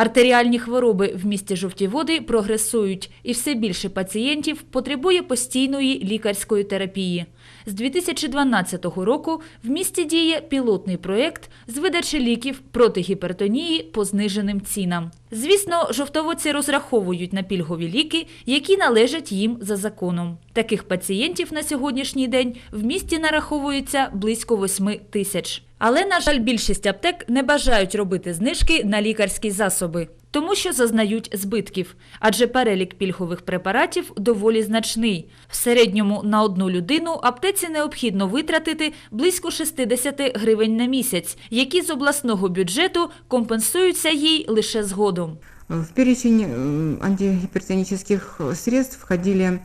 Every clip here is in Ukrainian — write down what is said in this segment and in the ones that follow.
Артеріальні хвороби в місті жовті води прогресують, і все більше пацієнтів потребує постійної лікарської терапії. З 2012 року в місті діє пілотний проєкт з видачі ліків проти гіпертонії по зниженим цінам. Звісно, жовтоводці розраховують на пільгові ліки, які належать їм за законом. Таких пацієнтів на сьогоднішній день в місті нараховується близько 8 тисяч. Але, на жаль, більшість аптек не бажають робити знижки на лікарські засоби, тому що зазнають збитків, адже перелік пільгових препаратів доволі значний. В середньому на одну людину аптеці необхідно витратити близько 60 гривень на місяць, які з обласного бюджету компенсуються їй лише згодом. В перечень э, антигипертонических средств входили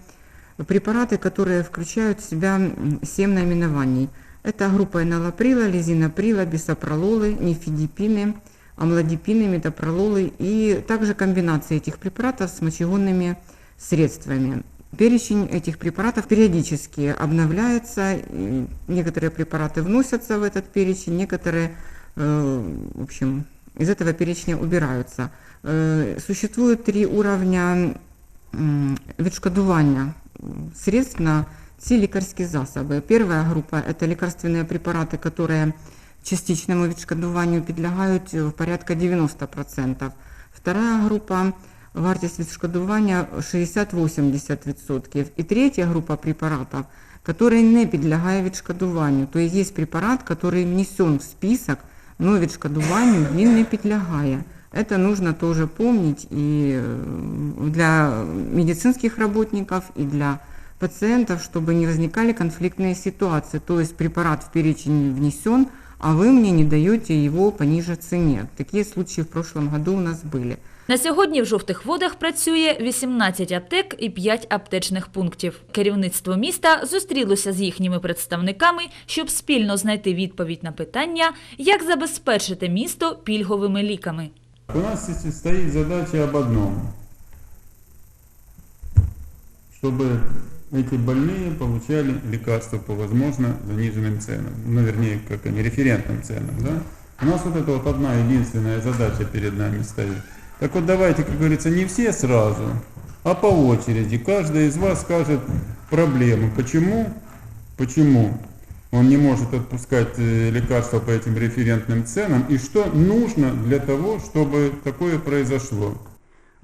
препараты, которые включают в себя м, 7 наименований. Это группа энолаприла, лизинаприла, бисопрололы, нифидипины, амлодипины, метапрололы и также комбинации этих препаратов с мочегонными средствами. Перечень этих препаратов периодически обновляется, и некоторые препараты вносятся в этот перечень, некоторые, э, в общем, из этого перечня убираются. Э, Существует три уровня м, відшкодування м, средств на ці лікарські засоби. Первая группа – это лекарственные препараты, которые частичному відшкодуванню підлягають в порядка 90%. Вторая група – вартість відшкодування 60-80%. І третя група препаратів, которые не підлягає відшкодуванню. То есть є препарат, который внесен в список, но відшкодуванню він не підлягає. Это нужно тоже помнить и э, для медицинских работников, и для пациентов, чтобы не возникали конфликтные ситуации. То есть препарат в перечень внесен, а вы мне не даете его по ниже цене. Такие случаи в прошлом году у нас были. На сьогодні в жовтих водах працює 18 аптек і 5 аптечних пунктів. Керівництво міста зустрілося з їхніми представниками, щоб спільно знайти відповідь на питання, як забезпечити місто пільговими ліками. У нас здесь стоит задача об одном. Чтобы эти больные получали лекарства по возможно заниженным ценам. Ну, вернее, как они, референтным ценам, да? У нас вот это вот одна единственная задача перед нами стоит. Так вот давайте, как говорится, не все сразу, а по очереди. Каждый из вас скажет проблему. Почему? Почему он не может отпускать э, лекарства по этим референтным ценам и что нужно для того, чтобы такое произошло.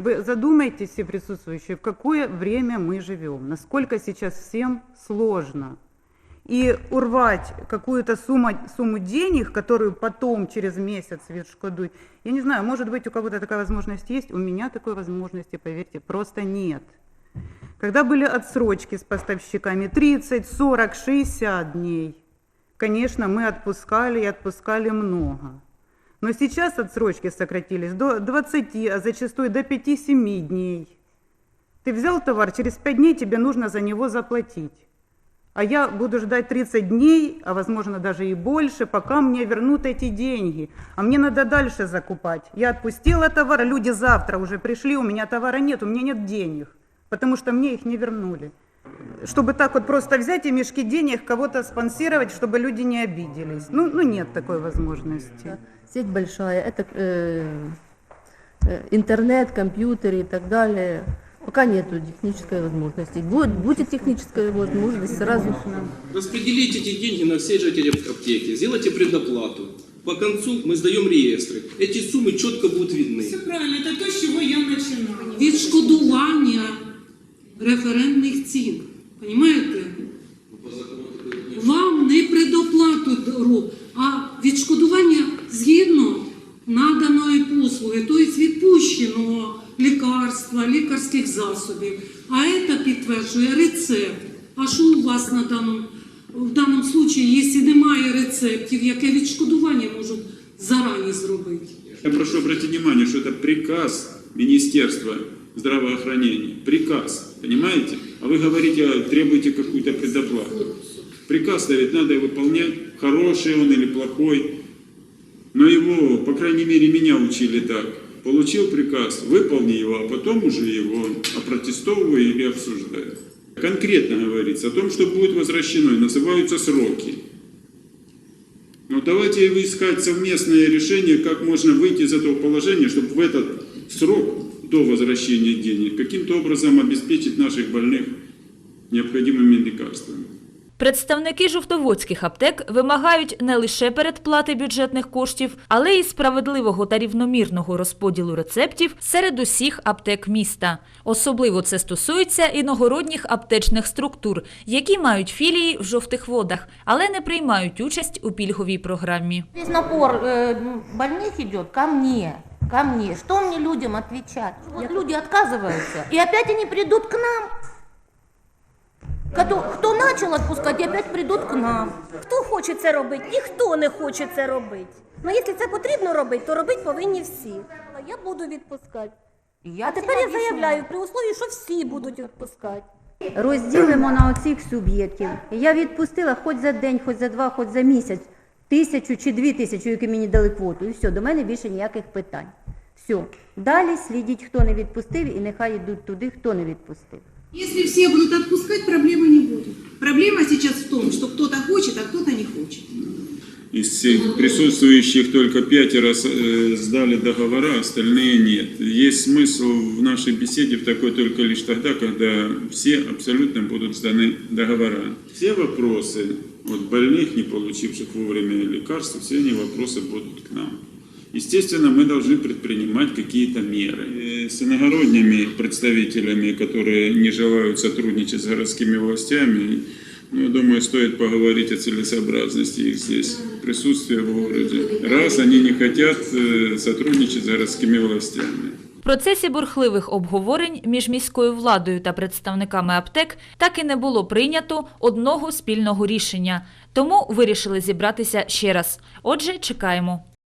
Вы задумайтесь, все присутствующие, в какое время мы живем, насколько сейчас всем сложно. И урвать какую-то сумму, сумму денег, которую потом через месяц відшкодують, я не знаю, может быть у кого-то такая возможность есть, у меня такой возможности, поверьте, просто нет. Когда были отсрочки с поставщиками 30, 40, 60 дней, конечно, мы отпускали и отпускали много. Но сейчас отсрочки сократились до 20, а зачастую до 5-7 дней. Ты взял товар, через 5 дней тебе нужно за него заплатить. А я буду ждать 30 дней, а возможно даже и больше, пока мне вернут эти деньги. А мне надо дальше закупать. Я отпустила товар, люди завтра уже пришли, у меня товара нет, у меня нет денег, потому что мне их не вернули. Чтобы так вот просто взять и мешки денег кого-то спонсировать, чтобы люди не обиделись. Ну, ну нет такой возможности. Сеть большая, это э, э, интернет, компьютеры и так далее. Пока нету технической возможности. Будет, будет техническая возможность сразу. Распределите эти деньги на все жители аптеки, сделайте предоплату. По концу мы сдаем реестры. Эти суммы четко будут видны. Все правильно, это то, з чого я починала. відшкодування референтних цін. Понімаєте? Вам не предоплату роб, а відшкодування згідно наданої послуги, тобто відпущеного лікарства, лікарських засобів. А це підтверджує рецепт. А що у вас на даному, в даному случаї, якщо немає рецептів, яке відшкодування можуть зарані зробити? Я прошу обратить внимание, что это приказ Министерства здравоохранения. Приказ, понимаете? А вы говорите, требуете какую-то предоплату. Приказ-то ведь надо выполнять, хороший он или плохой. Но его, по крайней мере, меня учили так. Получил приказ, выполни его, а потом уже его опротестовывай или обсуждай. Конкретно говорится о том, что будет возвращено, и называются сроки. Ну давайте искать совместное решение, как можно выйти из этого положения, чтобы в этот срок до возвращения денег каким-то образом обеспечить наших больных необходимыми лекарствами. Представники жовтоводських аптек вимагають не лише передплати бюджетних коштів, але й справедливого та рівномірного розподілу рецептів серед усіх аптек міста. Особливо це стосується іногородніх аптечних структур, які мають філії в жовтих водах, але не приймають участь у пільговій програмі. Весь напор э, больных идет ко мне. Ко мне. Что мне людям отвечать? Вот люди отказываются. И опять они придут к нам. Кто, кто начал отпускать, и опять придут к нам. Хто хоче це робити, ніхто не хоче це робити. Ну, якщо це потрібно робити, то робити повинні всі. Я буду відпускати. Я А тепер я заявляю при услові, що всі будуть відпускати. розділимо на оцих суб'єктів. Я відпустила хоч за день, хоч за два, хоч за місяць тисячу чи дві тисячі, які мені дали квоту. І все, до мене більше ніяких питань. Все. Далі слідіть, хто не відпустив, і нехай йдуть туди, хто не відпустив. Если все будут отпускать, проблемы не будет. Проблема сейчас в том, что кто-то хочет, а кто-то не хочет. Из всех присутствующих только пятеро э, сдали договора, остальные нет. Есть смысл в нашей беседе в такой только лишь тогда, когда все абсолютно будут сданы договора. Все вопросы от больных, не получивших вовремя лекарства, все они вопросы будут к нам. Естественно, мы должны предпринимать какие-то меры. И С иногородними представителями, которые не желают сотрудничать с городскими властями, ну, я думаю, стоит поговорить о целесообразности их здесь присутствия в городе. Раз они не хотят э, сотрудничать с городскими властями. В процесі бурхливих обговорень між міською владою та представниками аптек так і не було прийнято одного спільного рішення, тому вирішили зібратися ще раз. Отже, чекаємо.